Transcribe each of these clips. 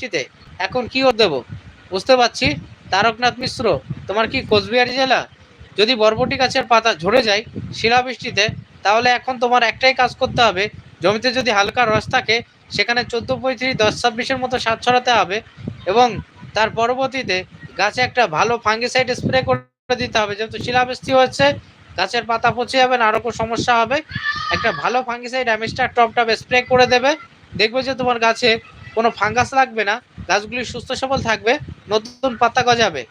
শিলাবৃষ্টিতে এখন কি ওর দেবো? বুঝতে পারছি। তারকনাথ মিশ্র, তোমার কি কোচবিহারি জেলা? যদি বরবটি গাছের পাতা ঝরে যায় শিলাবৃষ্টিতে, তাহলে এখন তোমার একটাই কাজ করতে হবে। জমিতে যদি হালকা রস থাকে, সেখানে চোদ্দ পঁয়ত্রিশ দশ ছাব্বিশের মতো সার ছড়াতে হবে এবং তার পরবর্তীতে গাছে একটা ভালো ফাঙ্গিসাইড স্প্রে করে দিতে হবে। যেহেতু শিলাবৃষ্টি হচ্ছে, গাছের পাতা পচে যাবে না আরও সমস্যা হবে। একটা ভালো fungicide Amistar top top spray করে দেবে। দেখবে যে তোমার গাছে কোনো ফাঙ্গাস লাগবে না, গাছগুলি সুস্থ সবল থাকবে, নতুন পাতা গজাবে।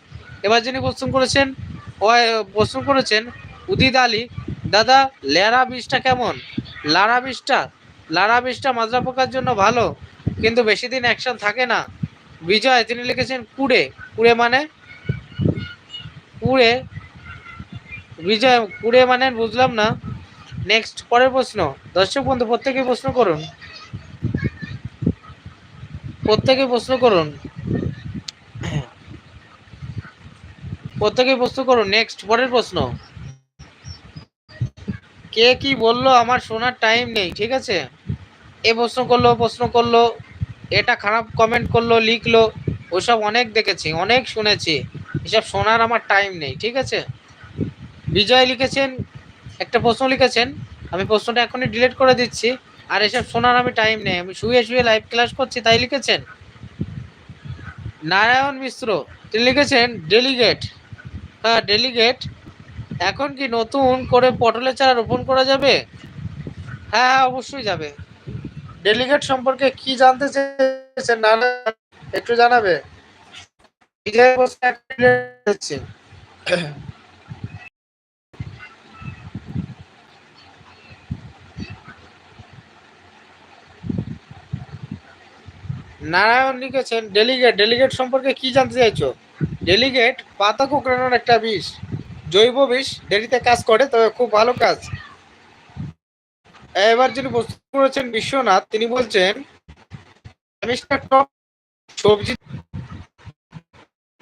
এবার যিনি প্রশ্ন করেছেন, ও, প্রশ্ন করেছেন, উদিত আলী, দাদা, লেরা বীজটা কেমন? লারা বীজটা? লারা বীজটা মাজরা পোকার জন্য ভালো, কিন্তু বেশি দিন অ্যাকশন থাকে না। বিজয়, তিনি লিখেছেন, কুড়ে। কুড়ে মানে? কুড়ে? বিজয়, কুড়ে মানে বুঝলাম না। নেক্সট, পরের প্রশ্ন। দর্শক বন্ধু, প্রত্যেকেই প্রশ্ন করুন। প্রত্যেকে প্রশ্ন করুন। প্রত্যেকে প্রশ্ন করুন নেক্সট পরের প্রশ্ন। কে কি বলল আমার শোনার টাইম নেই, ঠিক আছে? এ প্রশ্ন করল প্রশ্ন করল, এটা খারাপ কমেন্ট করল, লিখলো, ওসব অনেক দেখেছি, অনেক শুনেছি। এসব শোনার আমার টাইম নেই, ঠিক আছে? বিজয় লিখেছেন, একটা প্রশ্ন লিখেছেন, আমি প্রশ্নটা এখনই ডিলিট করে দিচ্ছি। আর এসব শোনার আমি টাইম নেই। আমি শুয়ে শুয়ে লাইভ ক্লাস করছি, তাই লিখেছেন? নারায়ণ মিশ্র, তিনি লিখেছেন ডেলিগেট হ্যাঁ ডেলিগেট এখন কি নতুন করে পটলের চারা রোপণ করা যাবে? হ্যাঁ হ্যাঁ অবশ্যই যাবে। ডেলিগেট সম্পর্কে কি জানতে চেয়েছেন? না একটু জানাবে। নারায়ণ লিখেছেন ডেলিগেট ডেলিগেট সম্পর্কে কি জানতে চাইছো? ডেলিগেট পাতা কুকড়ানোর একটা বিষ। জৈব বিষ, দেরিতে কাজ করে, তবে খুব ভালো কাজ। এবার যিনি প্রস্তুত করেছেন বিশ্বনাথ, তিনি বলছেন অ্যামিস্টার টপ সবজি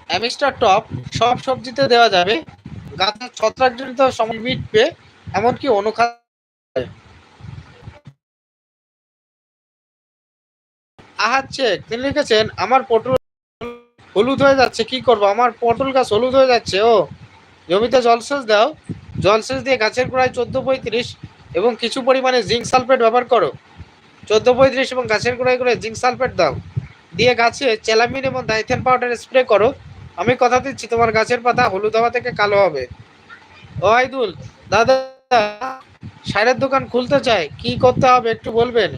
অ্যামিস্টার টপ সব সবজিতে দেওয়া যাবে। গাছের ছত্রাকজনিত সময় মিটবে, এমনকি অনুখাদ্য আহাচ্ছে তিনি লিখেছেন, আমার পটল হলুদ হয়ে যাচ্ছে, কি করব? আমার পটল গাছ হলুদ হয়ে যাচ্ছে, ও। জমিতে জলসেচ দাও। জলসেচ দিয়ে গাছের গোড়ায় চোদ্দ পঁয়ত্রিশ এবং কিছু পরিমাণে জিঙ্ক সালফেট ব্যবহার করো। চোদ্দ পঁয়ত্রিশ এবং গাছের গোড়ায় গোড়ায় জিঙ্ক সালফেট দাও। দিয়ে গাছে চেলামিন এবং দাইথেন পাউডার স্প্রে করো। আমি কথা দিচ্ছি, তোমার গাছের পাতা হলুদ হওয়া থেকে কালো হবে। ও আইদুল, দাদা, সারের দোকান খুলতে চাই। কি করতে হবে একটু বলবেন?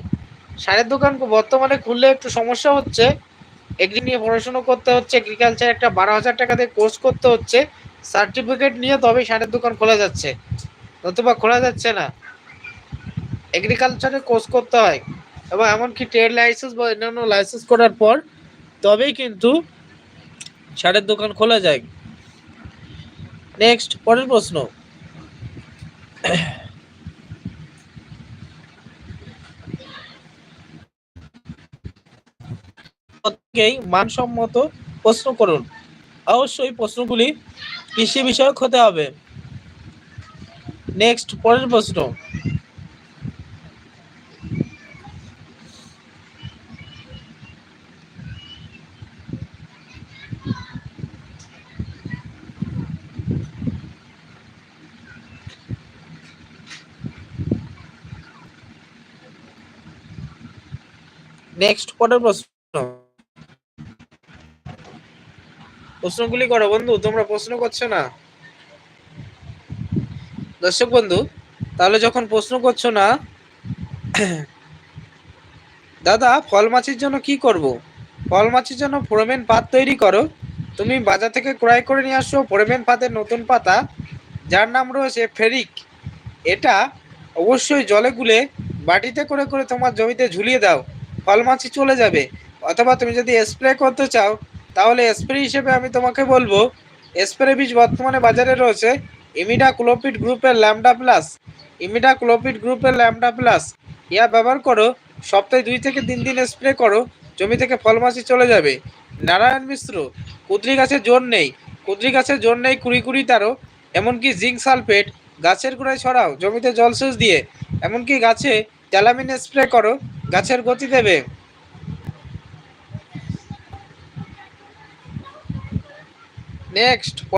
সারের দোকান বর্তমানে খুললে একটু সমস্যা হচ্ছে। এগ্রি নিয়ে পড়াশুনো করতে হচ্ছে এগ্রিকালচার একটা বারো হাজার টাকা দিয়ে কোর্স করতে হচ্ছে। সার্টিফিকেট নিয়ে তবেই সারের দোকান খোলা যাচ্ছে। নতুবা খোলা যাচ্ছে না। এগ্রিকালচারে কোর্স করতে হয়। এবং এমনকি ট্রেড লাইসেন্স বা অন্যান্য লাইসেন্স করার পর তবেই কিন্তু সারের দোকান খোলা যায়। নেক্সট পরের প্রশ্ন। প্রত্যেকেই মানসম্মত প্রশ্ন করুন। অবশ্যই প্রশ্নগুলি কৃষি বিষয়ক হতে হবে। নেক্সট পরের প্রশ্ন। নেক্সট পরের প্রশ্ন। প্রশ্নগুলি করো বন্ধু, তোমরা প্রশ্ন করছ না? দর্শক বন্ধু, তাহলে যখন প্রশ্ন করছ না, দাদা, ফল মাছির জন্য কি করব? ফল মাছির জন্য ফোরমেন পাত তৈরি করো। তুমি বাজার থেকে ক্রয় করে নিয়ে আসো ফোরমেন পাতের নতুন পাতা, যার নাম রয়েছে ফেরিক। এটা অবশ্যই জলে গুলে বাটিতে করে করে তোমার জমিতে ঝুলিয়ে দাও। ফল মাছি চলে যাবে। অথবা তুমি যদি স্প্রে করতে চাও তাহলে স্প্রে হিসেবে আমি তোমাকে বলব স্প্রে বীজ বর্তমানে বাজারে রয়েছে ইমিডা ক্লোপিড গ্রুপের ল্যামডা প্লাস ইমিডা ক্লোপিড গ্রুপের ল্যামডা প্লাস। ইয়া ব্যবহার করো, সপ্তাহে দুই থেকে তিন দিন স্প্রে করো, জমি থেকে ফল মাছি চলে যাবে। নারায়ণ মিশ্র, কুদ্রি গাছের জোর নেই, কুদ্রি গাছের জোর নেই কুড়ি কুড়ি তারও এমনকি জিঙ্ক সালফেট গাছের গোড়ায় ছড়াও, জমিতে জলসেচ দিয়ে, এমনকি গাছে জ্যালামিন স্প্রে করো, গাছের গতি দেবে। নেক্সট